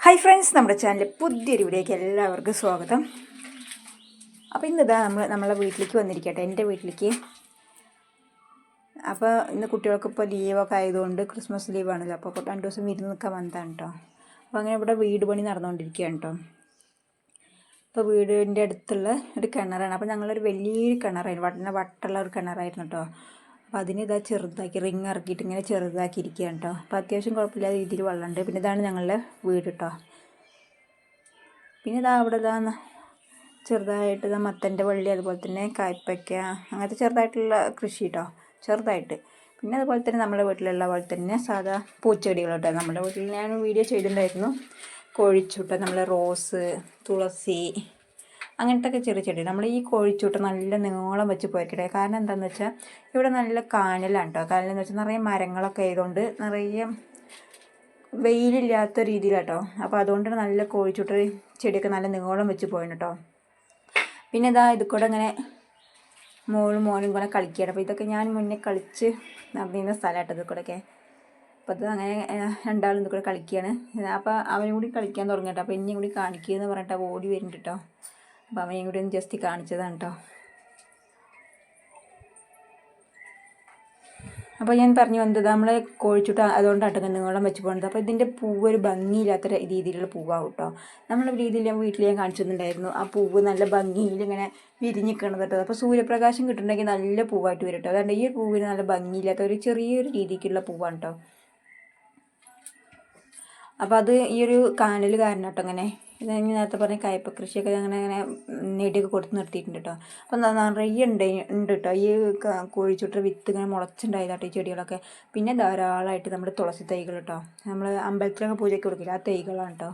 Hi friends നമ്മുടെ ചാനലിൽ പുതിയൊരു വീഡിയോയ്ക്ക് എല്ലാവർക്കും സ്വാഗതം. അപ്പോൾ ഇന്നിതാ നമ്മൾ നമ്മളെ വീട്ടിലേക്ക് വന്നിരിക്കട്ടെ എന്റെ വീട്ടിലേക്ക്. അപ്പോൾ ഇന്ന് കുട്ടികൾക്ക് ഇപ്പോൾ ലീവൊക്കെ ആയതുകൊണ്ട് ക്രിസ്മസ് ലീവാണല്ലോ അപ്പോൾ രണ്ട് ദിവസം വിരുന്ന് നിൽക്കാൻ വന്നതാണ് കേട്ടോ അപ്പോൾ അങ്ങനെ ഇവിടെ വീട് പണി നടന്നുകൊണ്ടിരിക്കുകയാണ് കേട്ടോ ഇപ്പോൾ വീടിന്റെ അടുത്തുള്ള ഒരു കിണറാണ് അപ്പോൾ ഞങ്ങളൊരു വലിയൊരു കിണറായിരുന്നു വട്ടന വട്ടുള്ള ഒരു കിണറായിരുന്നു കേട്ടോ അപ്പോൾ അതിന് ഇതാ ചെറുതാക്കി റിങ് ഇറക്കിയിട്ട് ഇങ്ങനെ ചെറുതാക്കി ഇരിക്കുകയാണ് കേട്ടോ അപ്പോൾ അത്യാവശ്യം കുഴപ്പമില്ലാത്ത രീതിയിൽ വെള്ളമുണ്ട്. പിന്നെ ഇതാണ് ഞങ്ങളുടെ വീട് കേട്ടോ പിന്നെ ഇതാ അവിടെ ഇതാ ചെറുതായിട്ട് ഇതാ മത്തന്റെ വള്ളി അതുപോലെ തന്നെ കായ്പയ്ക്ക അങ്ങനത്തെ ചെറുതായിട്ടുള്ള കൃഷി കേട്ടോ ചെറുതായിട്ട്. പിന്നെ അതുപോലെ തന്നെ നമ്മുടെ വീട്ടിലുള്ള പോലെ തന്നെ സാധാ പൂച്ചെടികൾ കേട്ടോ നമ്മുടെ വീട്ടിൽ ഞാൻ വീഡിയോ ചെയ്തിട്ടുണ്ടായിരുന്നു. കോഴിച്ചുട്ട നമ്മളെ റോസ് തുളസി അങ്ങനത്തെ ചെറിയ ചെടി നമ്മൾ ഈ കോഴിച്ചൂട്ട് നല്ല നീളം വെച്ച് പോയിക്കട്ടെ കാരണം എന്താണെന്ന് വെച്ചാൽ ഇവിടെ നല്ല കാനലാണ് കേട്ടോ കാനലെന്ന് വെച്ചാൽ നിറയെ മരങ്ങളൊക്കെ ആയതുകൊണ്ട് നിറയെ വെയിലില്ലാത്ത രീതിയിലാട്ടോ അപ്പോൾ അതുകൊണ്ട് നല്ല കോഴിച്ചൂട്ട് ചെടിയൊക്കെ നല്ല നീളം വെച്ച് പോയിന് കേട്ടോ പിന്നെ ഇതാ ഇത് കൂടെ ഇങ്ങനെ മോളും മോനും കൂടെ കളിക്കുകയാണ്. അപ്പോൾ ഇതൊക്കെ ഞാൻ മുന്നേ കളിച്ച് നടന്നിരുന്ന സ്ഥലമാട്ടോ ഇത് കൂടെയൊക്കെ. അപ്പോൾ അത് അങ്ങനെ രണ്ടാളും ഇത് കൂടെ കളിക്കുകയാണ്. അപ്പോൾ അവനും കൂടി കളിക്കാൻ തുടങ്ങിട്ടോ അപ്പോൾ ഇനിയും കൂടി കാണിക്കുക എന്ന് പറഞ്ഞിട്ട് ഓടി വരുന്നുണ്ട് കേട്ടോ അപ്പോൾ അവനെയും കൂടി ഒന്ന് ജസ്റ്റ് കാണിച്ചതാണ് കേട്ടോ അപ്പോൾ ഞാൻ പറഞ്ഞു വന്നത് നമ്മൾ കോഴിച്ചുട്ട അതുകൊണ്ട് ഇങ്ങനെ നീളം വെച്ച് പോകുന്നത് അപ്പോൾ ഇതിന്റെ പൂവ് ഒരു ഭംഗിയില്ലാത്ത രീതിയിലുള്ള പൂവാകും കേട്ടോ നമ്മൾ രീതിയിൽ വീട്ടിൽ ഞാൻ കാണിച്ചിട്ടുണ്ടായിരുന്നു. ആ പൂവ് നല്ല ഭംഗിയിൽ ഇങ്ങനെ വിരിഞ്ഞ് നിൽക്കണത് കേട്ടോ. അപ്പോൾ സൂര്യപ്രകാശം കിട്ടുന്നുണ്ടെങ്കിൽ നല്ല പൂവായിട്ട് വരും കേട്ടോ. അതുകൊണ്ട് ഈ പൂവിന് നല്ല ഭംഗിയില്ലാത്ത ഒരു ചെറിയൊരു രീതിക്കുള്ള പൂവാണ് കേട്ടോ. അപ്പോൾ അത് ഈ ഒരു കാനൽ കാരണം കേട്ടോ അങ്ങനെ ഇത് ഞാൻ നേരത്തെ പറഞ്ഞ കയ്പ കൃഷിയൊക്കെ അങ്ങനെ അങ്ങനെ നെടിയൊക്കെ കൊടുത്ത് നിർത്തിയിട്ടുണ്ട് കേട്ടോ. അപ്പം നിറയെ ഉണ്ട് ഉണ്ട് കേട്ടോ. ഈ കോഴിച്ചുട്ട് വിത്ത് ഇങ്ങനെ മുളച്ചുണ്ടായതാട്ടോ ഈ ചെടികളൊക്കെ. പിന്നെ ധാരാളമായിട്ട് നമ്മുടെ തുളസി തൈകൾ കേട്ടോ. നമ്മൾ അമ്പലത്തിലൊക്കെ പൂജയ്ക്ക് കൊടുക്കില്ല ആ തൈകളാണ് കേട്ടോ.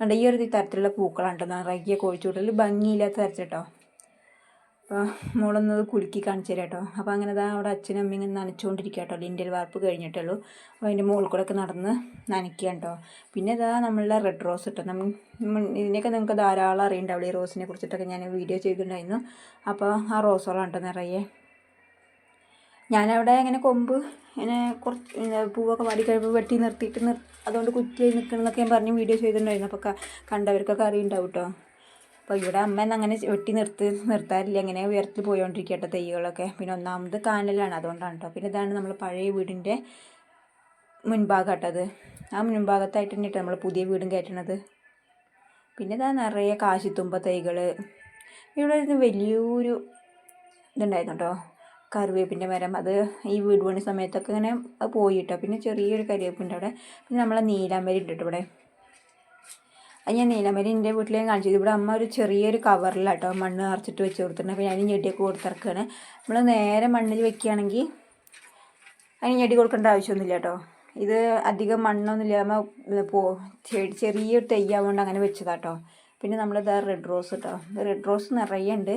കണ്ട ഈ ഒരു തരത്തിലുള്ള പൂക്കളാണ് കേട്ടോ നിറയെ കോഴിച്ചുട്ടിൽ ഭംഗിയില്ലാത്ത തരത്തിൽ കേട്ടോ. അപ്പോൾ മോളൊന്നത് കുലുക്കി കാണിച്ചു തരാം കേട്ടോ. അപ്പോൾ അങ്ങനെ ദാ അവിടെ അച്ഛനും അമ്മയും ഇങ്ങനെ നനച്ചുകൊണ്ടിരിക്കുക കേട്ടോ. ലിൻഡൽ വാർപ്പ് കഴിഞ്ഞിട്ടുള്ളൂ അപ്പോൾ അതിന്റെ മുകളിൽ ഒക്കെ നടന്ന് നനയ്ക്കുക കേട്ടോ. പിന്നെ ഇതാ നമ്മളുടെ റെഡ് റോസ് കേട്ടോ നമ്മൾ ഇതിനെയൊക്കെ നിങ്ങൾക്ക് ധാരാളം അറിയുണ്ടാവില്ല ഈ റോസിനെ കുറിച്ചിട്ടൊക്കെ ഞാൻ വീഡിയോ ചെയ്തിട്ടുണ്ടായിരുന്നു. അപ്പോൾ ആ റോസുകളാണ് കേട്ടോ നിറയെ. ഞാനവിടെ ഇങ്ങനെ കൊമ്പ് ഇങ്ങനെ കുറച്ച് പൂവൊക്കെ വാടി കഴിയുമ്പോൾ വെട്ടി നിർത്തിയിട്ട് നിർ അതുകൊണ്ട് കുറ്റിയായി നിൽക്കണമെന്നൊക്കെ ഞാൻ പറഞ്ഞ് വീഡിയോ ചെയ്തിട്ടുണ്ടായിരുന്നു. അപ്പോൾ കണ്ടവർക്കൊക്കെ അറിയുണ്ടാവും കേട്ടോ. അപ്പോൾ ഇവിടെ അമ്മ അങ്ങനെ വെട്ടി നിർത്തി നിർത്താറില്ല. ഇങ്ങനെ ഉയരത്തിൽ പോയോണ്ടിരിക്കട്ടെ തൈകളൊക്കെ പിന്നെ ഒന്നാമത് കാനലാണ് അതുകൊണ്ടാണ് കേട്ടോ പിന്നെ ഇതാണ് നമ്മൾ പഴയ വീടിന്റെ മുൻഭാഗം കേട്ടത് ആ മുൻഭാഗത്തായിട്ട് തന്നെയാണ് നമ്മൾ പുതിയ വീടും കയറ്റണത്. പിന്നെ ഇതാ നിറയെ കാശിത്തുമ്പ തൈകൾ ഇവിടെ ഒരു വലിയൊരു ഇതുണ്ടായിരുന്നു കേട്ടോ കറിവേപ്പിന്റെ മരം. അത് ഈ വീട് പണി സമയത്തൊക്കെ ഇങ്ങനെ പോയിട്ടോ പിന്നെ ചെറിയൊരു കറിവേപ്പുണ്ട് അവിടെ. പിന്നെ നമ്മളെ നീലാമ്പരി ഉണ്ട് കേട്ടോ ഇവിടെ. അത് ഞാൻ നീലമരി എന്റെ വീട്ടിലേക്ക് കാണിച്ചത് ഇവിടെ അമ്മ ഒരു ചെറിയൊരു കവറിലാട്ടോ മണ്ണ് നിറച്ചിട്ട് വെച്ച് കൊടുത്തിട്ടുണ്ട്. അപ്പോൾ ഞാൻ ഞെടിയൊക്കെ കൊടുത്തിറക്കുകയാണ് നമ്മൾ നേരെ മണ്ണിൽ വെക്കുകയാണെങ്കിൽ അതിന് ഞെടി കൊടുക്കേണ്ട ആവശ്യമൊന്നുമില്ല കേട്ടോ. ഇത് അധികം മണ്ണൊന്നും നമ്മൾ പോ ചെടി ചെറിയൊരു തെയ്യാവുകൊണ്ട് അങ്ങനെ വെച്ചതാട്ടോ പിന്നെ നമ്മളിത് റെഡ് റോസ് കേട്ടോ റെഡ് റോസ് നിറയെ ഉണ്ട്.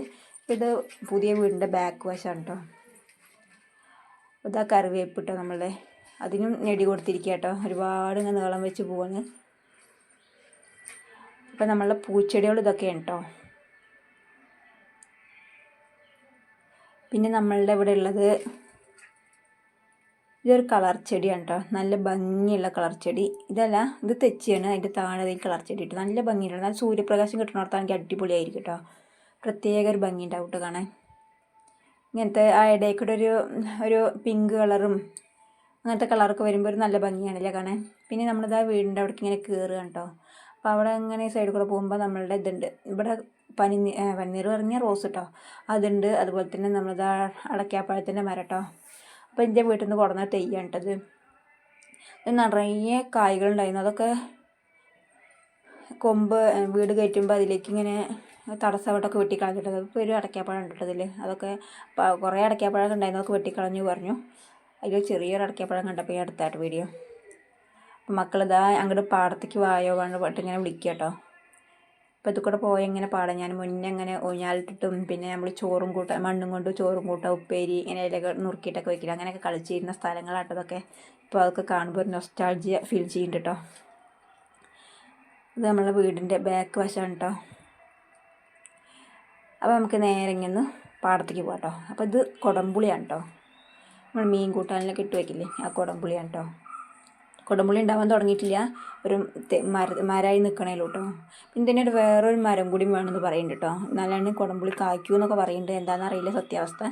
ഇത് പുതിയ വീടിന്റെ ബാക്ക് വശമാണ് കേട്ടോ ഇതാ കറിവേപ്പ് കേട്ടോ നമ്മളുടെ. അതിനും ഞെടി കൊടുത്തിരിക്കുക കേട്ടോ ഒരുപാട് ഇങ്ങനെ നീളം വെച്ച് പോവാണ്. അപ്പം നമ്മളുടെ പൂച്ചെടികൾ ഇതൊക്കെയാണ് കേട്ടോ പിന്നെ നമ്മളുടെ ഇവിടെ ഉള്ളത് ഇതൊരു കളർ ചെടിയാണ് കേട്ടോ. നല്ല ഭംഗിയുള്ള കളർ ചെടി. ഇതല്ല ഇത് തെച്ചിയാണ്. അതിന്റെ താഴെ കളർ ചെടി ഇട്ട്. നല്ല ഭംഗിയുള്ള നല്ല സൂര്യപ്രകാശം കിട്ടണോർത്താണെങ്കിൽ അടിപൊളിയായിരിക്കും കേട്ടോ. പ്രത്യേക ഒരു ഭംഗി ഉണ്ടാവും കേട്ടോ കാണാൻ. ഇങ്ങനത്തെ ആ ഇടയിൽ ഒരു ഒരു പിങ്ക് കളറും അങ്ങനത്തെ കളറൊക്കെ വരുമ്പോൾ ഒരു നല്ല ഭംഗിയാണല്ലേ കാണാൻ. പിന്നെ നമ്മളിതാ വീടിന്റെ അവിടേക്ക് ഇങ്ങനെ കയറുകയാണ് കേട്ടോ. അപ്പോൾ അവിടെ ഇങ്ങനെ സൈഡിൽ കൂടെ പോകുമ്പോൾ നമ്മളുടെ ഇതുണ്ട്. ഇവിടെ പനി പനിനീർ പറഞ്ഞ റോസ് കേട്ടോ അതുണ്ട്. അതുപോലെ തന്നെ നമ്മളിത് അടയ്ക്കാപ്പഴത്തിന്റെ മരം കേട്ടോ അപ്പോൾ എന്റെ വീട്ടിൽ നിന്ന് കൊടുന്ന തെയ്യാണ് കേട്ടത് നിറയെ കായ്കളുണ്ടായിരുന്നു അതൊക്കെ കൊമ്പ് വീട് കയറ്റുമ്പോൾ അതിലേക്ക് ഇങ്ങനെ തടസ്സമായിട്ടൊക്കെ വെട്ടിക്കളഞ്ഞിട്ടത്. ഇപ്പോൾ ഒരു അടയ്ക്കാപ്പഴം ഉണ്ട് അതിൽ അതൊക്കെ കുറേ അടയ്ക്കാപ്പഴമൊക്കെ ഉണ്ടായിരുന്നു. അതൊക്കെ വെട്ടിക്കളഞ്ഞു പറഞ്ഞു. അതിൽ ചെറിയൊരു അടയ്ക്കാപ്പഴം കണ്ടപ്പോൾ ഞാൻ അടുത്തായിട്ട് വീഡിയോ. അപ്പം മക്കളിതാ അങ്ങോട്ട് പാടത്തേക്ക് വായോ വേണ്ട പാട്ട് ഇങ്ങനെ വിളിക്കുക കേട്ടോ അപ്പോൾ ഇത് കൂടെ പോയ ഇങ്ങനെ പാടാം. ഞാൻ മുന്നേ ഇങ്ങനെ ഊഞ്ഞാലിട്ടിട്ടും പിന്നെ നമ്മൾ ചോറും കൂട്ട മണ്ണും കൊണ്ട് ചോറും കൂട്ട ഉപ്പേരി ഇങ്ങനെ ഇലകൾ നുറുക്കിയിട്ടൊക്കെ വയ്ക്കില്ല അങ്ങനെയൊക്കെ കളിച്ചിരുന്ന സ്ഥലങ്ങളാട്ടോ ഇതൊക്കെ. ഇപ്പോൾ അതൊക്കെ കാണുമ്പോൾ ഒരു നൊസ്റ്റാൾജിയ ഫീൽ ചെയ്യുന്നുണ്ട് കേട്ടോ ഇത് നമ്മളെ വീടിന്റെ ബാക്ക് വശമാണ് കേട്ടോ അപ്പോൾ നമുക്ക് നേരെ ഇങ്ങനെ പാടത്തേക്ക് പോകാം കേട്ടോ അപ്പോൾ ഇത് കുടംപുളിയാണ് കേട്ടോ നമ്മൾ മീൻ കൂട്ടാനിലൊക്കെ ഇട്ട് വയ്ക്കില്ലേ ആ കുടംപുളിയാണ് കേട്ടോ കുടംപുളി ഉണ്ടാവാൻ തുടങ്ങിയിട്ടില്ല. ഒരു മര മരമായി നിൽക്കണേലോ കേട്ടോ പിന്നെ ഒരു വേറൊരു മരം കൂടി വേണമെന്ന് പറയുന്നുണ്ട് കേട്ടോ എന്നാലാണ് കുടംപുളി കായ്ക്കൂ എന്നൊക്കെ പറയുന്നുണ്ട് എന്താണെന്ന് അറിയില്ല സത്യാവസ്ഥ.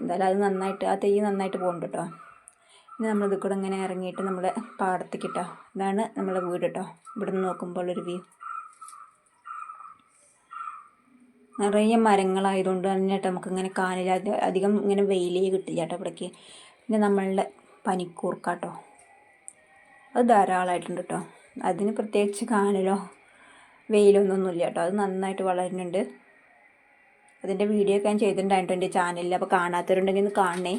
എന്തായാലും അത് നന്നായിട്ട് ആ തെയ്യ് നന്നായിട്ട് പോകുന്നുണ്ട് കേട്ടോ ഇനി നമ്മൾ കൂടെ ഇങ്ങനെ ഇറങ്ങിയിട്ട് നമ്മുടെ പാടത്തേക്ക് കേട്ടോ ഇതാണ് നമ്മുടെ വീട് കേട്ടോ ഇവിടെ നിന്ന് നോക്കുമ്പോൾ ഒരു വ്യൂ. നിറയെ മരങ്ങളായതുകൊണ്ട് തന്നെ കേട്ടോ നമുക്കിങ്ങനെ കാണില്ല അധികം ഇങ്ങനെ വെയിലേ കിട്ടില്ല കേട്ടോ ഇവിടേക്ക്. പിന്നെ നമ്മളുടെ പനിക്കൂർക്കാട്ടോ അത് ധാരാളമായിട്ടുണ്ട് കേട്ടോ അതിന് പ്രത്യേകിച്ച് കാനലോ വെയിലൊന്നൊന്നുമില്ല കേട്ടോ അത് നന്നായിട്ട് വളരുന്നുണ്ട്. അതിന്റെ വീഡിയോ ഒക്കെ ഞാൻ ചെയ്തിട്ടുണ്ടായിട്ടോ എന്റെ ചാനലിൽ അപ്പോൾ കാണാത്തവരുണ്ടെങ്കിൽ ഒന്ന് കാണണേ.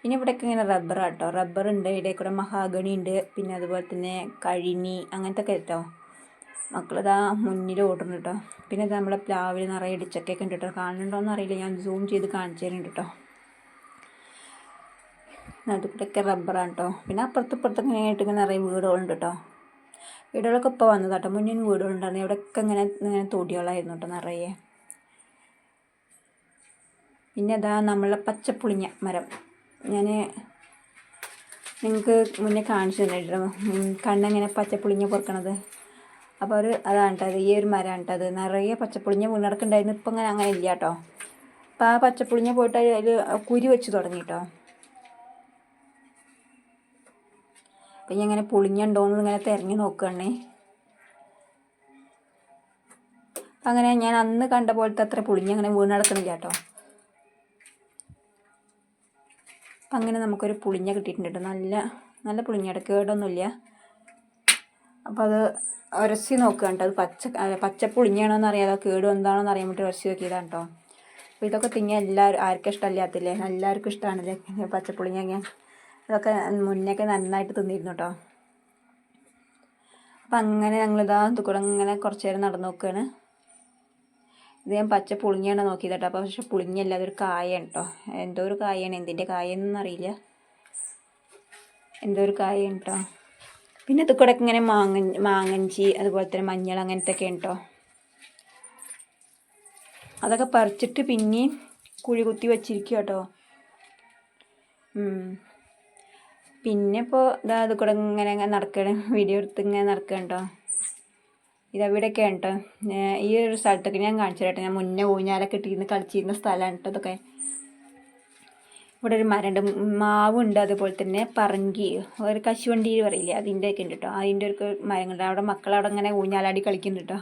പിന്നെ ഇവിടെയൊക്കെ ഇങ്ങനെ റബ്ബർ കേട്ടോ റബ്ബർ ഉണ്ട്. ഇവിടെ കൂടെ മഹാഗണി ഉണ്ട്. പിന്നെ അതുപോലെ തന്നെ കഴിഞ്ഞി അങ്ങനത്തെ ഒക്കെ കേട്ടോ മക്കളിതാ മുന്നിൽ ഓടുന്നു കേട്ടോ പിന്നെ ഇത് നമ്മളെ പ്ലാവിൽ നിറയെ ഇടിച്ചൊക്കെ ഉണ്ട് കേട്ടോ കാണുന്നുണ്ടോയെന്ന് അറിയില്ല. ഞാൻ സൂം ചെയ്ത് കാണിച്ചു തരുന്നുണ്ട് കേട്ടോ നടുക്കൂടെയൊക്കെ റബ്ബറാണ് കേട്ടോ പിന്നെ അപ്പുറത്ത് ഇപ്പുറത്തൊക്കെ ഇങ്ങനെ ആയിട്ട് ഇങ്ങനെ നിറയെ വീടുകളുണ്ട് കേട്ടോ വീടുകളൊക്കെ ഇപ്പോൾ വന്നതാ കേട്ടോ മുന്നിൽ വീടുകളുണ്ടായിരുന്നു. ഇവിടെയൊക്കെ ഇങ്ങനെ ഇങ്ങനെ തൊടികളായിരുന്നു കേട്ടോ നിറയെ. പിന്നെ അതാ നമ്മളെ പച്ചപ്പുളിഞ്ഞ മരം. ഞാൻ നിങ്ങൾക്ക് മുന്നേ കാണിച്ചു തന്നിട്ടുണ്ടോ കണ്ണെങ്ങനെ പച്ചപ്പുളിഞ്ഞ പൊറുക്കണത്. അപ്പോൾ ഒരു അതാണ് കേട്ടോ ഈ ഒരു മരമാണ് കേട്ടോ അത്. നിറയെ പച്ചപ്പുളിഞ്ഞ വീണടക്കുണ്ടായിരുന്നു ഇപ്പം അങ്ങനെ അങ്ങനെ ഇല്ല കേട്ടോ അപ്പോൾ ആ പച്ചപ്പുളിഞ്ഞ പോയിട്ട് അതിൽ കുരി വെച്ച് തുടങ്ങി കേട്ടോ അപ്പം ഞാൻ ഇങ്ങനെ പുളിഞ്ഞുണ്ടോയെന്ന് ഇങ്ങനെ തിരഞ്ഞു നോക്കുകയാണ് അങ്ങനെ ഞാൻ അന്ന് കണ്ട പോലത്തെ അത്ര പുളിഞ്ഞ് അങ്ങനെ വീണ് കേട്ടോ. അപ്പം അങ്ങനെ നമുക്കൊരു പുളിഞ്ഞ കിട്ടിയിട്ടുണ്ട് കേട്ടോ. നല്ല നല്ല പുളിഞ്ഞ കേടൊന്നുമില്ല. അപ്പോൾ അത് ഉരസി നോക്കുകയാണ് കേട്ടോ. അത് പച്ച പച്ച പുളിഞ്ഞാണോന്ന് അറിയാതെ കേടും എന്താണോന്ന് അറിയാൻ വേണ്ടി ഉരസി നോക്കിയതാണ് കേട്ടോ. അപ്പോൾ ഇതൊക്കെ തിങ്ങിയാൽ എല്ലാവരും ആർക്കും ഇഷ്ടമല്ലാത്തില്ലേ? എല്ലാവർക്കും ഇഷ്ടമാണല്ലേ? പച്ചപ്പുളിഞ്ഞ അതൊക്കെ മുന്നൊക്കെ നന്നായിട്ട് തിന്നിരുന്നു കേട്ടോ അപ്പം അങ്ങനെ ഞങ്ങളിതാ തുക്കൂടെ കൂടെ ഇങ്ങനെ കുറച്ച് നേരം നടന്നു നോക്കുകയാണ് ഇത് ഞാൻ പച്ച പുളിഞ്ഞാണ് നോക്കിയത് കേട്ടോ അപ്പോൾ പക്ഷെ പുളിഞ്ഞല്ല അതൊരു കായാണ് കേട്ടോ എന്തോ ഒരു കായാണ് എന്തിന്റെ കായെന്നൊന്നും അറിയില്ല. എന്തോ ഒരു കായാണ് കേട്ടോ പിന്നെ ഇത് ഇങ്ങനെ മാങ്ങ മാങ്ങഞ്ചി അതുപോലെ തന്നെ മഞ്ഞൾ അങ്ങനത്തെ ഒക്കെ കേട്ടോ അതൊക്കെ പറിച്ചിട്ട് പിന്നെയും കുഴി കുത്തി വച്ചിരിക്കുക കേട്ടോ. പിന്നെ ഇപ്പോൾ ഇതാ അത് കൂടെ ഇങ്ങനെ ഇങ്ങനെ നടക്കണം. വീഡിയോ എടുത്ത് ഇങ്ങനെ നടക്കണ്ടോ ഇതവിടെയൊക്കെ കേട്ടോ ഈ ഒരു സ്ഥലത്തൊക്കെ ഞാൻ കാണിച്ചു കേട്ടോ ഞാൻ മുന്നേ ഊഞ്ഞാലൊക്കെ ഇട്ടിരുന്ന് കളിച്ചിരുന്ന സ്ഥലമാണ് കേട്ടോ ഇതൊക്കെ. ഇവിടെ ഒരു മരണ്ട്. മാവുണ്ട് അതുപോലെ തന്നെ പറങ്കി. ഒരു കശുവണ്ടി പറയില്ലേ? അതിന്റെ ഒക്കെ ഉണ്ട് കേട്ടോ അതിന്റെ ഒരു മരങ്ങളുണ്ട്. അവിടെ മക്കളവിടെ ഇങ്ങനെ ഊഞ്ഞാലാടി കളിക്കുന്നുണ്ട് കേട്ടോ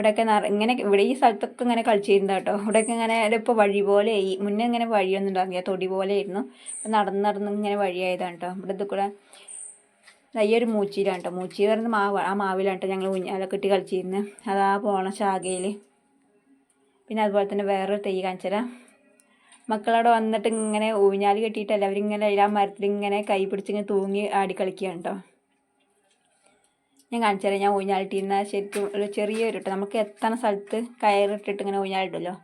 ഇവിടെയൊക്കെ ഇങ്ങനെ ഇവിടെ ഈ സ്ഥലത്തൊക്കെ ഇങ്ങനെ കളിച്ചിരുന്ന കേട്ടോ. ഇവിടെയൊക്കെ ഇങ്ങനെ ഇപ്പോൾ വഴി പോലെ ഈ മുന്നേ ഇങ്ങനെ വഴിയൊന്നും ഉണ്ടാകില്ല തൊടി പോലെ ആയിരുന്നു. ഇപ്പം നടന്ന് നടന്ന് ഇങ്ങനെ വഴിയായതാണ് കേട്ടോ. ഇവിടെ ഇത് കൂടെ നയ്യൊരു മൂച്ചിയിലാണ് കേട്ടോ. മൂച്ചി പറഞ്ഞ മാവ് ആ മാവിലാണ് കേട്ടോ ഞങ്ങൾ ഊഞ്ഞാലൊക്കെ ഇട്ട് കളിച്ചിരുന്നത്. അതാ പോണ ശാഖയിൽ പിന്നെ അതുപോലെ തന്നെ വേറൊരു തൈ കാണിച്ചുതരാം. മക്കളവിടെ വന്നിട്ട് ഇങ്ങനെ ഊഞ്ഞാൽ കെട്ടിയിട്ടല്ല അവരിങ്ങനെ ആ മരത്തിൽ ഇങ്ങനെ കൈ പിടിച്ചിങ്ങനെ തൂങ്ങി ആടി കളിക്കുകയാണ് കേട്ടോ. ഞാൻ കാണിച്ചു തരാം ഞാൻ ഊഞ്ഞാലിട്ടിരുന്ന ശരിക്കും ഒരു ചെറിയൊരു കേട്ടോ നമുക്ക് എത്തണ സ്ഥലത്ത് കയറിട്ടിട്ട് ഇങ്ങനെ ഊഞ്ഞാലിട്ടല്ലോ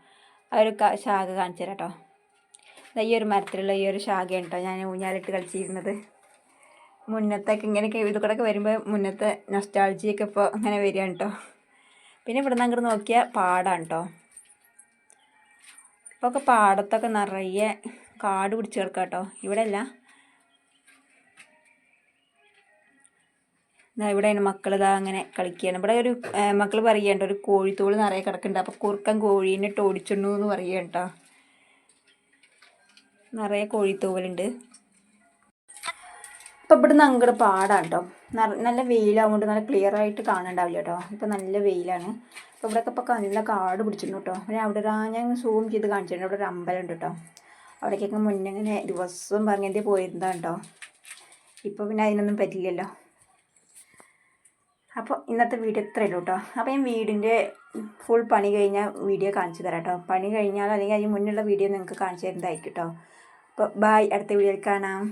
ആ ഒരു ശാഖ കാണിച്ചു തരാം കേട്ടോ ഈ ഒരു മരത്തിലുള്ള ഈ ഒരു ശാഖയാണ് കേട്ടോ ഞാൻ ഊഞ്ഞാലിട്ട് കളിച്ചിരുന്നത്. മുന്നത്തൊക്കെ ഇങ്ങനെയൊക്കെ ഇത് കൂടെ വരുമ്പോൾ മുന്നത്തെ നൊസ്റ്റാൾജിയൊക്കെ ഇപ്പോൾ അങ്ങനെ വരികയാണ് കേട്ടോ പിന്നെ ഇവിടെ നിന്ന് അങ്ങോട്ട് നോക്കിയാൽ പാടാണ് കേട്ടോ ഇപ്പോൾ ഒക്കെ പാടത്തൊക്കെ നിറയെ കാട് പിടിച്ച് കിടക്കാം കേട്ടോ ഇവിടെ അല്ല ഇതാ ഇവിടെ മക്കൾ ഇതാ അങ്ങനെ കളിക്കുകയാണ് ഇവിടെ ഒരു മക്കൾ പറയണ്ട ഒരു കോഴിത്തോൾ നിറയെ കിടക്കുന്നുണ്ട്. അപ്പോൾ കുറുക്കൻ കോഴീനെ ഇട്ട് ഓടിച്ചിട്ടു എന്ന് പറയുക കേട്ടോ. നിറയെ കോഴിത്തോവലുണ്ട്. ഇപ്പം ഇവിടുന്ന് അങ്ങോട്ട് പാടാണ് കേട്ടോ. നല്ല വെയിലാവുകൊണ്ട് നല്ല ക്ലിയർ ആയിട്ട് കാണണ്ടാവില്ല കേട്ടോ. ഇപ്പം നല്ല വെയിലാണ്. അപ്പോൾ ഇവിടെയൊക്കെ ഇപ്പോൾ നല്ല കാട് പിടിച്ചിട്ടുണ്ട് കേട്ടോ. പിന്നെ അവിടെ ഞാൻ സൂം ചെയ്ത് കാണിച്ചിട്ടുണ്ട്. അവിടെ ഒരു അമ്പലം ഉണ്ട് കേട്ടോ. അവിടേക്കൊക്കെ മുന്നേ ഇങ്ങനെ ദിവസവും പറഞ്ഞിട്ട് പോയിരുന്നതാണ് കേട്ടോ. ഇപ്പോൾ പിന്നെ അതിനൊന്നും പറ്റില്ലല്ലോ. അപ്പോൾ ഇന്നത്തെ വീഡിയോ ഇത്രയേ ഉള്ളൂ കേട്ടോ അപ്പോൾ ഞാൻ വീടിന്റെ ഫുൾ പണി കഴിഞ്ഞാൽ വീഡിയോ കാണിച്ചു തരാം കേട്ടോ പണി കഴിഞ്ഞാൽ അല്ലെങ്കിൽ അതിന് മുന്നുള്ള വീഡിയോ നിങ്ങൾക്ക് കാണിച്ചു തരുന്നതായിരിക്കും കേട്ടോ അപ്പോൾ ബായ് അടുത്ത വീഡിയോയിൽ കാണാം.